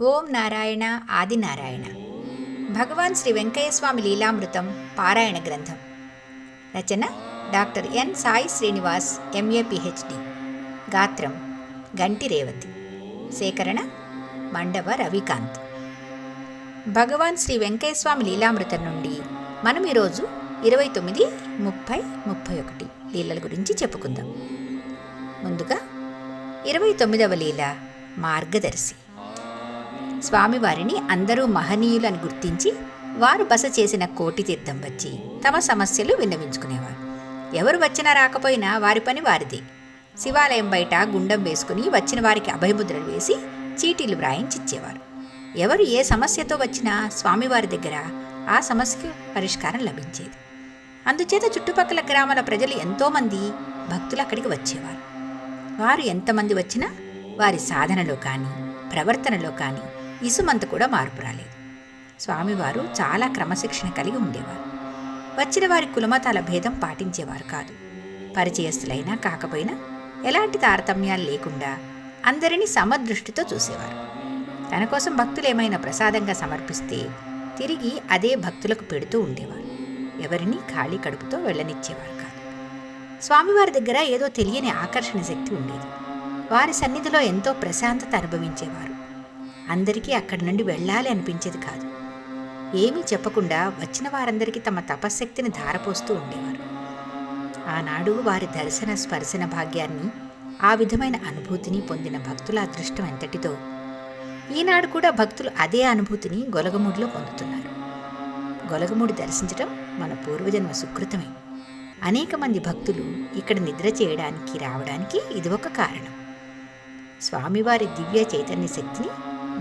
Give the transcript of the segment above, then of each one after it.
ఓం నారాయణ ఆదినారాయణ భగవాన్ శ్రీ వెంకయ్యస్వామి లీలామృతం పారాయణ గ్రంథం. రచన doctor N Sai Srinivas MA PhD. గాత్రం గంటి రేవతి. సేకరణ మండవ రవికాంత్. భగవాన్ శ్రీ వెంకయ్యస్వామి లీలామృతం నుండి మనం ఈరోజు ఇరవై తొమ్మిది ముప్పై ముప్పై ఒకటి లీలల గురించి చెప్పుకుందాం. ముందుగా ఇరవై తొమ్మిదవ లీల మార్గదర్శి. స్వామివారిని అందరూ మహనీయులని గుర్తించి వారు బస చేసిన కోటి తీర్థం వచ్చి తమ సమస్యలు విన్నవించుకునేవారు. ఎవరు వచ్చినా రాకపోయినా వారి పని వారిదే. శివాలయం బయట గుండం వేసుకుని వచ్చిన వారికి అభయముద్రలు వేసి చీటీలు వ్రాయించిచ్చేవారు. ఎవరు ఏ సమస్యతో వచ్చినా స్వామివారి దగ్గర ఆ సమస్యకు పరిష్కారం లభించేది. అందుచేత చుట్టుపక్కల గ్రామాల ప్రజలు ఎంతోమంది భక్తులు అక్కడికి వచ్చేవారు. వారు ఎంతమంది వచ్చినా వారి సాధనలో కానీ ప్రవర్తనలో కానీ ఇసుమంత కూడా మార్పు రాలేదు. స్వామివారు చాలా క్రమశిక్షణ కలిగి ఉండేవారు. వచ్చిన వారి కులమతాల భేదం పాటించేవారు కాదు. పరిచయస్తులైనా కాకపోయినా ఎలాంటి తారతమ్యాలు లేకుండా అందరినీ సమదృష్టితో చూసేవారు. తన కోసం భక్తులు ఏమైనా ప్రసాదంగా సమర్పిస్తే తిరిగి అదే భక్తులకు పెడుతూ ఉండేవారు. ఎవరిని ఖాళీ కడుపుతో వెళ్ళనిచ్చేవారు కాదు. స్వామివారి దగ్గర ఏదో తెలియని ఆకర్షణ శక్తి ఉండేది. వారి సన్నిధిలో ఎంతో ప్రశాంతత అనుభవించేవారు. అందరికీ అక్కడి నుండి వెళ్ళాలి అనిపించేది కాదు. ఏమీ చెప్పకుండా వచ్చిన వారందరికీ తమ తపశ్శక్తిని ధారపోస్తూ ఉండేవారు. ఆనాడు వారి దర్శన స్పర్శన భాగ్యాన్ని ఆ విధమైన అనుభూతిని పొందిన భక్తుల అదృష్టం ఎంతటిదో ఈనాడు కూడా భక్తులు అదే అనుభూతిని గొలగముడిలో పొందుతున్నారు. గొలగముడి దర్శించడం మన పూర్వజన్మ సుకృతమే. అనేక మంది భక్తులు ఇక్కడ నిద్ర చేయడానికి రావడానికి ఇది ఒక కారణం. స్వామివారి దివ్య చైతన్య శక్తిని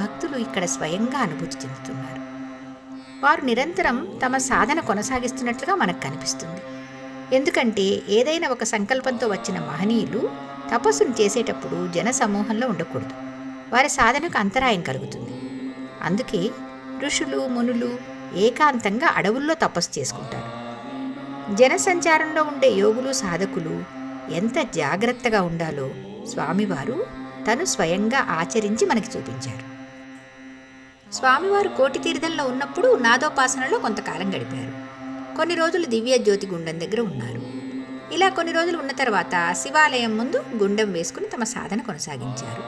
భక్తులు ఇక్కడ స్వయంగా అనుభూతి చెందుతున్నారు. వారు నిరంతరం తమ సాధన కొనసాగిస్తున్నట్లుగా మనకు కనిపిస్తుంది. ఎందుకంటే ఏదైనా ఒక సంకల్పంతో వచ్చిన మహనీయులు తపస్సును చేసేటప్పుడు జన సమూహంలో ఉండకూడదు. వారి సాధనకు అంతరాయం కలుగుతుంది. అందుకే ఋషులు మునులు ఏకాంతంగా అడవుల్లో తపస్సు చేసుకుంటారు. జనసంచారంలో ఉండే యోగులు సాధకులు ఎంత జాగ్రత్తగా ఉండాలో స్వామివారు తను స్వయంగా ఆచరించి మనకి చూపించారు. స్వామివారు కోటి తీర్థంలో ఉన్నప్పుడు నాదోపాసనలో కొంతకాలం గడిపారు. కొన్ని రోజులు దివ్య జ్యోతి గుండం దగ్గర ఉన్నారు. ఇలా కొన్ని రోజులు ఉన్న తర్వాత శివాలయం ముందు గుండం వేసుకుని తమ సాధన కొనసాగించారు.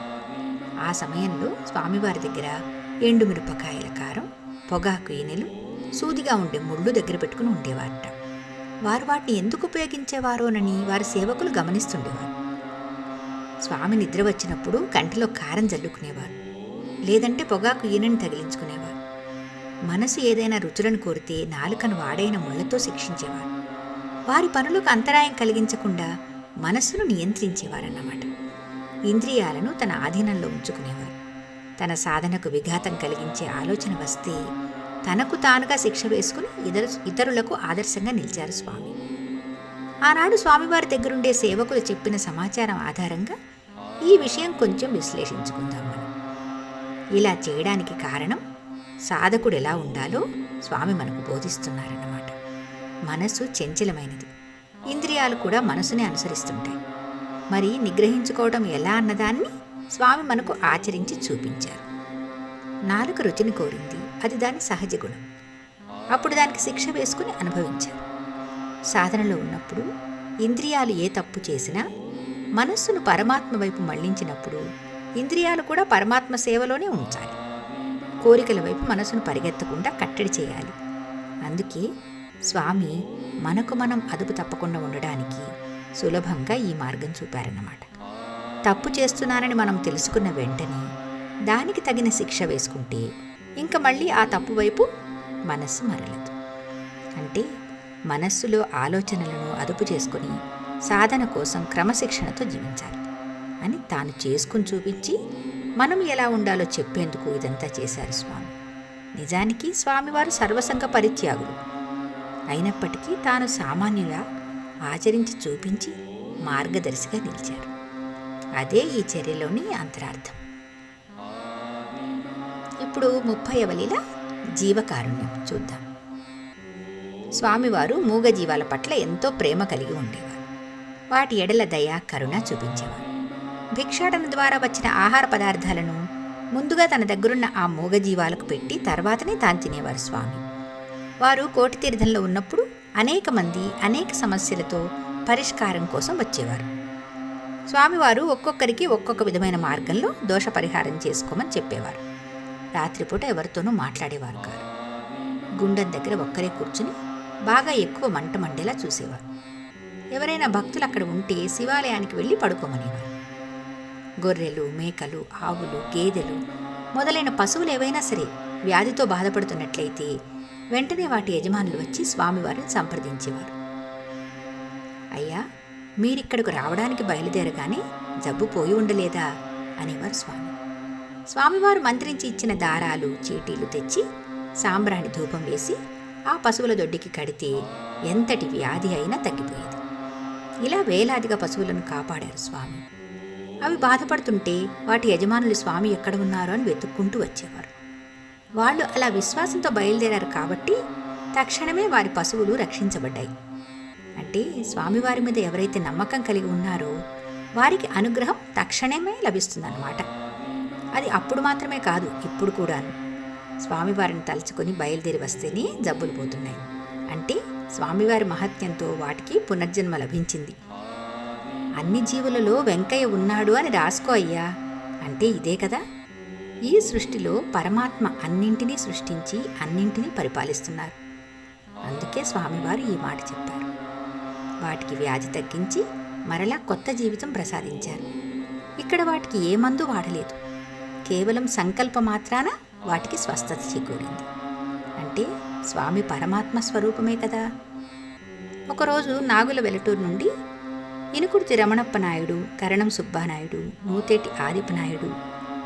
ఆ సమయంలో స్వామివారి దగ్గర ఎండుమిరపకాయల కారం పొగాకు ఈనెలు సూదిగా ఉండే ముళ్ళు దగ్గర పెట్టుకుని ఉండేవారట. వారు వాటిని ఎందుకు ఉపయోగించేవారోనని వారి సేవకులు గమనిస్తుండేవారు. స్వామి నిద్ర వచ్చినప్పుడు కంటిలో కారం జల్లుకునేవారు. లేదంటే పొగాకు ఈనని తగిలించుకునేవారు మనసు ఏదైనా రుచులను కోరితే నాలుకను వాడైన ముళ్ళతో శిక్షించేవారు వారి పనులకు అంతరాయం కలిగించకుండా మనస్సును నియంత్రించేవారన్నమాట. ఇంద్రియాలను తన ఆధీనంలో ఉంచుకునేవారు. తన సాధనకు విఘాతం కలిగించే ఆలోచన వస్తే తనకు తానుగా శిక్ష వేసుకుని ఇతరు ఇతరులకు ఆదర్శంగా నిలిచారు స్వామి. ఆనాడు స్వామివారి దగ్గరుండే సేవకులు చెప్పిన సమాచారం ఆధారంగా ఈ విషయం కొంచెం విశ్లేషించుకుందాం. ఇలా చేయడానికి కారణం సాధకుడు ఎలా ఉండాలో స్వామి మనకు బోధిస్తున్నారన్నమాట. మనసు చంచలమైనది. ఇంద్రియాలు కూడా మనసుని అనుసరిస్తుంటాయి. మరి నిగ్రహించుకోవడం ఎలా అన్నదాన్ని స్వామి మనకు ఆచరించి చూపించారు. నాలుక రుచిని కోరింది. అది దాని సహజ గుణం. అప్పుడు దానికి శిక్ష వేసుకుని అనుభవించారు. సాధనలో ఉన్నప్పుడు ఇంద్రియాలు ఏ తప్పు చేసినా మనస్సును పరమాత్మ వైపు మళ్ళించినప్పుడు ఇంద్రియాలు కూడా పరమాత్మ సేవలోనే ఉంచాలి. కోరికల వైపు మనసును పరిగెత్తకుండా కట్టడి చేయాలి. అందుకే స్వామి మనకు మనం అదుపు తప్పకుండా ఉండడానికి సులభంగా ఈ మార్గం చూపారన్నమాట. తప్పు చేస్తున్నానని మనం తెలుసుకున్న వెంటనే దానికి తగిన శిక్ష వేసుకుంటే ఇంకా మళ్ళీ ఆ తప్పు వైపు మనస్సు మరలదు. అంటే మనస్సులో ఆలోచనలను అదుపు చేసుకొని సాధన కోసం క్రమశిక్షణతో జీవించాలి. అని తాను చేసుకుని చూపించి మనం ఎలా ఉండాలో చెప్పేందుకు ఇదంతా చేశారు స్వామి. నిజానికి స్వామివారు సర్వసంగ పరిత్యాగులు. అయినప్పటికీ తాను సామాన్యులా ఆచరించి చూపించి మార్గదర్శిగా నిలిచారు. అదే ఈ చర్యలోని అంతరార్థం. ఇప్పుడు ముప్పై అవలిల జీవకారుణ్యం చూద్దాం. స్వామివారు మూగజీవాల పట్ల ఎంతో ప్రేమ కలిగి ఉండేవారు. వాటి ఎడల దయ కరుణ చూపించేవారు. భిక్షాటన ద్వారా వచ్చిన ఆహార పదార్థాలను ముందుగా తన దగ్గరున్న ఆ మూగజీవాలకు పెట్టి తర్వాతనే తాను తినేవారు స్వామి. వారు కోటి తీర్థంలో ఉన్నప్పుడు అనేక మంది అనేక సమస్యలతో పరిష్కారం కోసం వచ్చేవారు. స్వామివారు ఒక్కొక్కరికి ఒక్కొక్క విధమైన మార్గంలో దోష పరిహారం చేసుకోమని చెప్పేవారు. రాత్రిపూట ఎవరితోనూ మాట్లాడేవారు కాదు గుండెం దగ్గర ఒక్కరే కూర్చుని బాగా ఎక్కువ మంట మండేలా చూసేవారు. ఎవరైనా భక్తులు అక్కడ ఉంటే శివాలయానికి వెళ్ళి పడుకోమనేవారు. గొర్రెలు మేకలు ఆవులు గేదెలు మొదలైన పశువులు ఏవైనా సరే వ్యాధితో బాధపడుతున్నట్లయితే వెంటనే వాటి యజమానులు వచ్చి స్వామివారిని సంప్రదించేవారు. అయ్యా మీరిక్కడకు రావడానికి బయలుదేరగానే జబ్బు పోయి ఉండలేదా? అనేవారు స్వామి. స్వామివారు మంత్రించి ఇచ్చిన దారాలు చీటీలు తెచ్చి సాంబ్రాణి ధూపం వేసి ఆ పశువుల దొడ్డికి కడితే ఎంతటి వ్యాధి అయినా తగ్గిపోయేది. ఇలా వేలాదిగా పశువులను కాపాడారు స్వామి. అవి బాధపడుతుంటే వాటి యజమానులు స్వామి ఎక్కడ ఉన్నారో అని వెతుక్కుంటూ వచ్చేవారు. వాళ్ళు అలా విశ్వాసంతో బయలుదేరారు కాబట్టి తక్షణమే వారి పశువులు రక్షించబడ్డాయి. అంటే స్వామివారి మీద ఎవరైతే నమ్మకం కలిగి ఉన్నారో వారికి అనుగ్రహం తక్షణమే లభిస్తుందన్నమాట. అది అప్పుడు మాత్రమే కాదు ఇప్పుడు కూడాను. స్వామివారిని తలుచుకొని బయలుదేరి వస్తేనే జబ్బులు పోతున్నాయి. అంటే స్వామివారి మహత్యంతో వాటికి పునర్జన్మ లభించింది. అన్ని జీవులలో వెంకయ్య ఉన్నాడు అని రాసుకో అయ్యా. అంటే ఇదే కదా? ఈ సృష్టిలో పరమాత్మ అన్నింటినీ సృష్టించి అన్నింటినీ పరిపాలిస్తున్నారు. అందుకే స్వామివారు ఈ మాట చెప్పారు. వాటికి వ్యాధి తగ్గించి మరలా కొత్త జీవితం ప్రసాదించారు. ఇక్కడ వాటికి ఏ మందు వాడలేదు. కేవలం సంకల్ప మాత్రాన వాటికి స్వస్థత చేకూరింది. అంటే స్వామి పరమాత్మ స్వరూపమే కదా? ఒకరోజు నాగుల వెలటూరు నుండి ఇనుకుర్తి రమణప్ప నాయుడు కరణం సుబ్బానాయుడు నూతేటి ఆదిపనాయుడు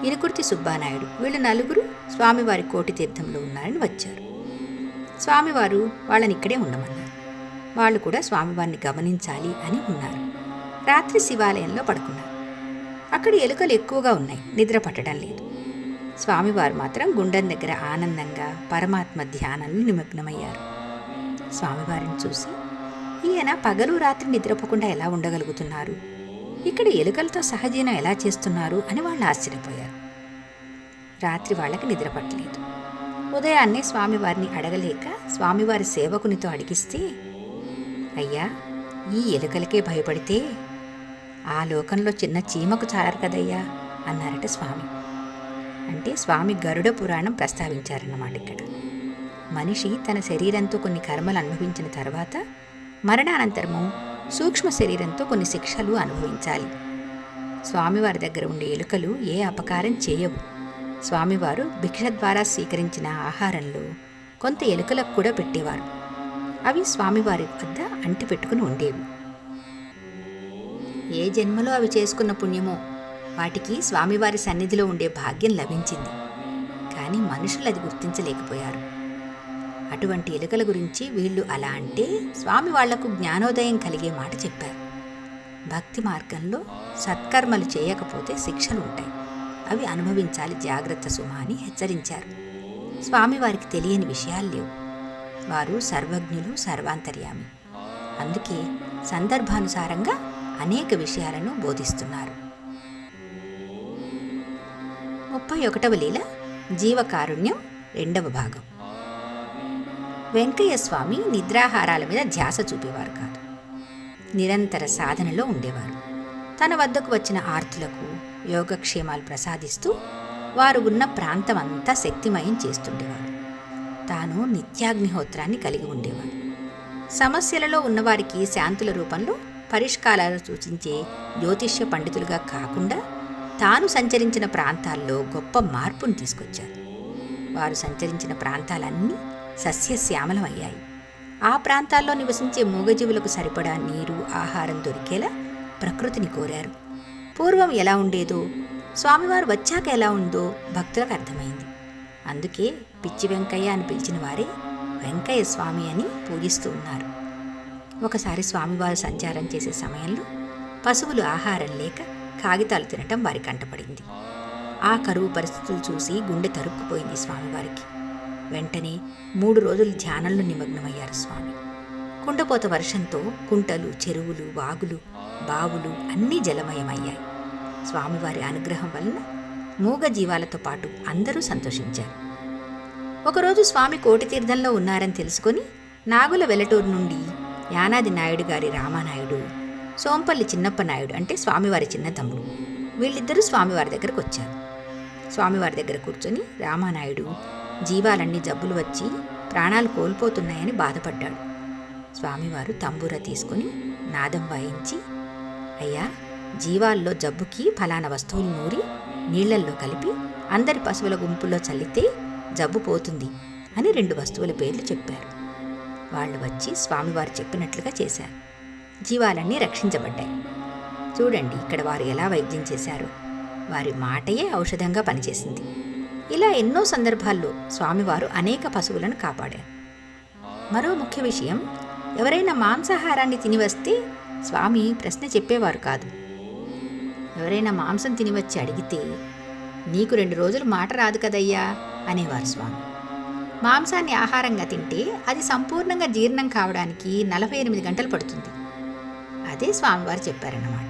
ఇనుకుర్తి సుబ్బానాయుడు వీళ్ళు నలుగురు స్వామివారి కోటి తీర్థంలో ఉన్నారని వచ్చారు. స్వామివారు వాళ్ళని ఇక్కడే ఉండమన్నారు. వాళ్ళు కూడా స్వామివారిని గమనించాలి అని ఉన్నారు. రాత్రి శివాలయంలో పడుకున్నారు. అక్కడ ఎలుకలు ఎక్కువగా ఉన్నాయి నిద్ర పట్టడం లేదు. స్వామివారు మాత్రం గుండెం దగ్గర ఆనందంగా పరమాత్మ ధ్యానంలో నిమగ్నమయ్యారు. స్వామివారిని చూసి ఈయన పగలు రాత్రి నిద్రపోకుండా ఎలా ఉండగలుగుతున్నారు? ఇక్కడ ఎలుకలతో సహజీవనం ఎలా చేస్తున్నారు అని వాళ్ళు ఆశ్చర్యపోయారు. రాత్రి వాళ్ళకి నిద్ర పట్టలేదు. ఉదయాన్నే స్వామివారిని అడగలేక స్వామివారి సేవకునితో అడిగిస్తే అయ్యా ఈ ఎలుకలకే భయపడితే ఆ లోకంలో చిన్న చీమకు చాలరు కదయ్యా అన్నారట స్వామి. అంటే స్వామి గరుడ పురాణం ప్రస్తావించారన్నమాట ఇక్కడ. మనిషి తన శరీరంతో కొన్ని కర్మలు అనుభవించిన తర్వాత మరణానంతరము సూక్ష్మ శరీరంతో కొన్ని శిక్షలు అనుభవించాలి. స్వామివారి దగ్గర ఉండే ఎలుకలు ఏ అపకారం చేయవు. స్వామివారు భిక్ష ద్వారా స్వీకరించిన ఆహారంలో కొంత ఎలుకలకు కూడా పెట్టేవారు. అవి స్వామివారి వద్ద అంటి పెట్టుకుని ఉండేవి. ఏ జన్మలో అవి చేసుకున్న పుణ్యమో వాటికి స్వామివారి సన్నిధిలో ఉండే భాగ్యం లభించింది. కానీ మనుషులు అది గుర్తించలేకపోయారు. అటువంటి ఎలుకల గురించి వీళ్ళు అలా అంటే స్వామి వాళ్ళకు జ్ఞానోదయం కలిగే మాట చెప్పారు. భక్తి మార్గంలో సత్కర్మలు చేయకపోతే శిక్షలు ఉంటాయి. అవి అనుభవించాలి జాగ్రత్త సుమ అని హెచ్చరించారు. స్వామివారికి తెలియని విషయాలు లేవు. వారు సర్వజ్ఞులు సర్వాంతర్యామి. అందుకే సందర్భానుసారంగా అనేక విషయాలను బోధిస్తున్నారు. ముప్పై ఒకటవ లీల జీవకారుణ్యం రెండవ భాగం. వెంకయ్య స్వామి నిద్రాహారాల మీద ధ్యాస చూపేవారు కాదు. నిరంతర సాధనలో ఉండేవారు. తన వద్దకు వచ్చిన ఆర్తులకు యోగక్షేమాలు ప్రసాదిస్తూ వారు ఉన్న ప్రాంతం అంతా శక్తిమయం చేస్తుండేవారు. తాను నిత్యాగ్నిహోత్రాన్ని కలిగి ఉండేవాడు. సమస్యలలో ఉన్నవారికి శాంతుల రూపంలో పరిష్కారాలు సూచించే జ్యోతిష్య పండితులుగా కాకుండా తాను సంచరించిన ప్రాంతాల్లో గొప్ప మార్పును తీసుకొచ్చారు. వారు సంచరించిన ప్రాంతాలన్నీ సస్యశ్యామలమయ్యాయి. ఆ ప్రాంతాల్లో నివసించే మూగజీవులకు సరిపడా నీరు ఆహారం దొరికేలా ప్రకృతిని కోరారు. పూర్వం ఎలా ఉండేదో స్వామివారు వచ్చాక ఎలా ఉందో భక్తులకు అర్థమైంది. అందుకే పిచ్చి వెంకయ్య అని పిలిచిన వారే వెంకయ్య స్వామి అని పూజిస్తూ ఉన్నారు. ఒకసారి స్వామివారు సంచారం చేసే సమయంలో పశువులు ఆహారం లేక కాగితాలు తినటం వారి కంటపడింది. ఆ కరువు పరిస్థితులు చూసి గుండె తరుక్కుపోయింది స్వామివారికి. వెంటనే మూడు రోజులు ధ్యానంలో నిమగ్నమయ్యారు స్వామి. కుండపోత వర్షంతో కుంటలు చెరువులు వాగులు బావులు అన్నీ జలమయమయ్యాయి. స్వామివారి అనుగ్రహం వలన మూగ జీవాలతో పాటు అందరూ సంతోషించారు. ఒకరోజు స్వామి కోటి తీర్థంలో ఉన్నారని తెలుసుకొని నాగుల వెలటూరు నుండి యానాది నాయుడు గారి రామానాయుడు సోంపల్లి చిన్నప్ప నాయుడు అంటే స్వామివారి చిన్న తమ్ముడు వీళ్ళిద్దరూ స్వామివారి దగ్గరకు వచ్చారు. స్వామివారి దగ్గర కూర్చొని రామానాయుడు జీవాలన్నీ జబ్బులు వచ్చి ప్రాణాలు కోల్పోతున్నాయని బాధపడ్డాడు. స్వామివారు తంబూర తీసుకుని నాదం వాయించి అయ్యా జీవాల్లో జబ్బుకి ఫలానా వస్తువులు నూరి నీళ్ళల్లో కలిపి అందరి పశువుల గుంపులో చల్లితే జబ్బు పోతుంది అని రెండు వస్తువుల పేర్లు చెప్పారు. వాళ్ళు వచ్చి స్వామివారు చెప్పినట్లుగా చేశారు. జీవాలన్నీ రక్షించబడ్డాయి. చూడండి ఇక్కడ వారు ఎలా వైద్యం చేశారు. వారి మాటయే ఔషధంగా పనిచేసింది. ఇలా ఎన్నో సందర్భాల్లో స్వామివారు అనేక పశువులను కాపాడారు. మరో ముఖ్య విషయం ఎవరైనా మాంసాహారాన్ని తిని వస్తే స్వామి ప్రశ్న చెప్పేవారు కాదు. ఎవరైనా మాంసం తిని వచ్చి అడిగితే నీకు రెండు రోజులు మాట రాదు కదయ్యా అనేవారు స్వామి. మాంసాన్ని ఆహారంగా తింటే అది సంపూర్ణంగా జీర్ణం కావడానికి నలభై ఎనిమిది గంటలు పడుతుంది. అదే స్వామివారు చెప్పారన్నమాట.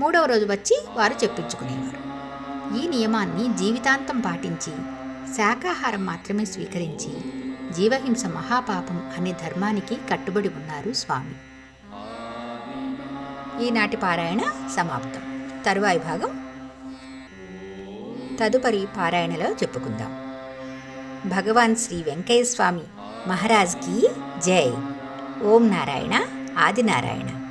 మూడవ రోజు వచ్చి వారు చెప్పించుకునేవారు. ఈ నియమాన్ని జీవితాంతం పాటించి శాకాహారం మాత్రమే స్వీకరించి జీవహింస మహాపాపం అనే ధర్మానికి కట్టుబడి ఉన్నారు స్వామి. ఈనాటి పారాయణ సమాప్తం. తరువాయి భాగం. తదుపరి పారాయణలో చెప్పుకుందాం. భగవాన్ శ్రీ వెంకయ్య స్వామి మహారాజ్కి జై. ఓం నారాయణ ఆదినారాయణ.